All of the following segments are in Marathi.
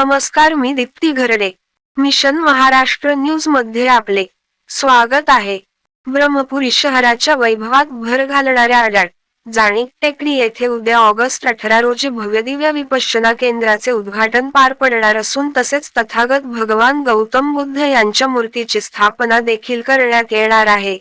नमस्कार मी दीप्ती घरडे. मिशन महाराष्ट्र न्यूजमध्ये आपले स्वागत आहे. ब्रह्मपुरी शहराच्या वैभवात भर घालणाऱ्या अडाट जाणीक टेकडी येथे उद्या ऑगस्ट अठरा रोजी भव्यदिव्य विपश्चना केंद्राचे उद्घाटन पार पडणार असून तसेच तथागत भगवान गौतम बुद्ध यांच्या मूर्तीची स्थापना देखील करण्यात येणार आहे.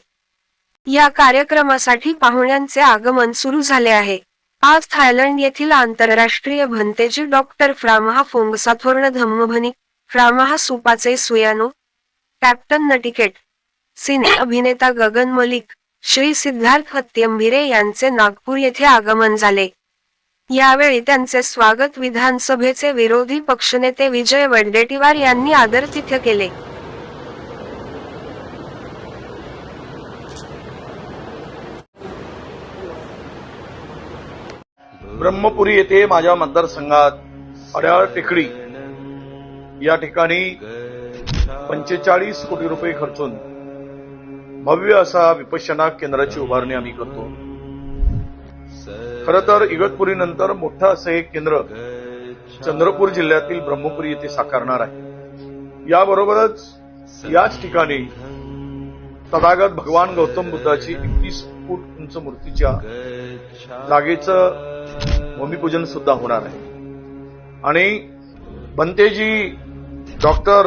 या कार्यक्रमासाठी पाहुण्यांचे आगमन सुरू झाले आहे. आज थायलंड येथील आंतरराष्ट्रीय भंतेजी डॉक्टर फ्रामहा फोंगसाथोर्ण धम्मभनी फ्रामहा सुपाचे सुयानो कॅप्टन नटिकेट सिने अभिनेता गगन मलिक श्री सिद्धार्थ हत्यंभिरे यांचे नागपूर येथे आगमन झाले. यावेळी त्यांचे स्वागत विधानसभेचे विरोधी पक्षनेते विजय वडेट्टीवार यांनी आदरातिथ्य केले. ब्रह्मपुरी येथे माझ्या मतदारसंघात अड्याळ टेकडी. या ठिकाणी पंचेचाळीस कोटी रुपये खर्चून भव्य असा विपश्यना केंद्राची उभारणी आम्ही करतो. खरं तर इगतपुरी नंतर मोठं असं एक केंद्र चंद्रपूर जिल्ह्यातील ब्रह्मपुरी येथे साकारणार आहे. याबरोबरच याच ठिकाणी तथागत भगवान गौतम बुद्धाची एकतीस फूट उंच मूर्तीच्या जागेचं भूमिपूजन सुद्धा होणार आहे. आणि बनतेजी डॉक्टर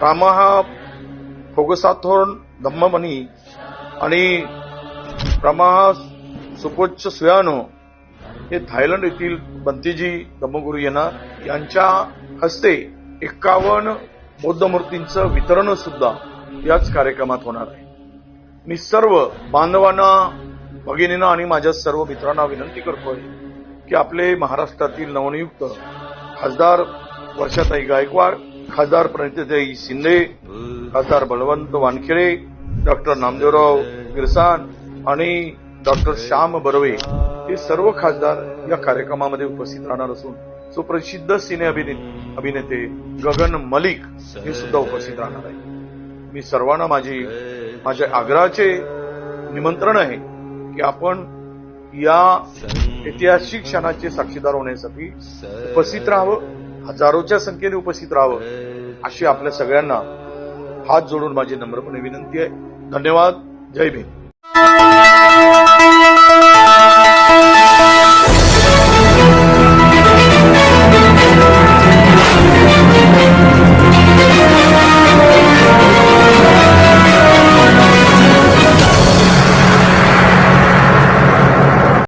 रामहा फोगसाथोर्न धम्ममणी आणि रामहा सुकोच्च सुयानो हे थायलंड येथील बंतेजी धम्मगुरू येणार. यांच्या हस्ते एक्कावन्न बौद्ध मूर्तींचं वितरण सुद्धा याच कार्यक्रमात होणार आहे. मी सर्व बांधवांना भगिनींना आणि माझ्या सर्व मित्रांना विनंती करतोय की आपले महाराष्ट्रातील नवनियुक्त खासदार वर्षाताई गायकवाड खासदार प्रणितीताई शिंदे खासदार बळवंत वानखेडे डॉक्टर नामदेवराव गिरसान आणि डॉक्टर श्याम बर्वे हे सर्व खासदार या कार्यक्रमामध्ये उपस्थित राहणार असून सुप्रसिद्ध सिने अभिने- अभिनेते गगन मलिक हे सुद्धा उपस्थित राहणार आहे मी सर्वांना माझी माझ्या आग्रहाचे निमंत्रण आहे की आपण या ऐतिहासिक क्षणाचे साक्षीदार होण्यासाठी उपस्थित राहावं हजारोच्या संख्येने उपस्थित राहावं अशी आपल्या सगळ्यांना हात जोडून माझी नम्रपणे विनंती आहे. धन्यवाद. जय भीम.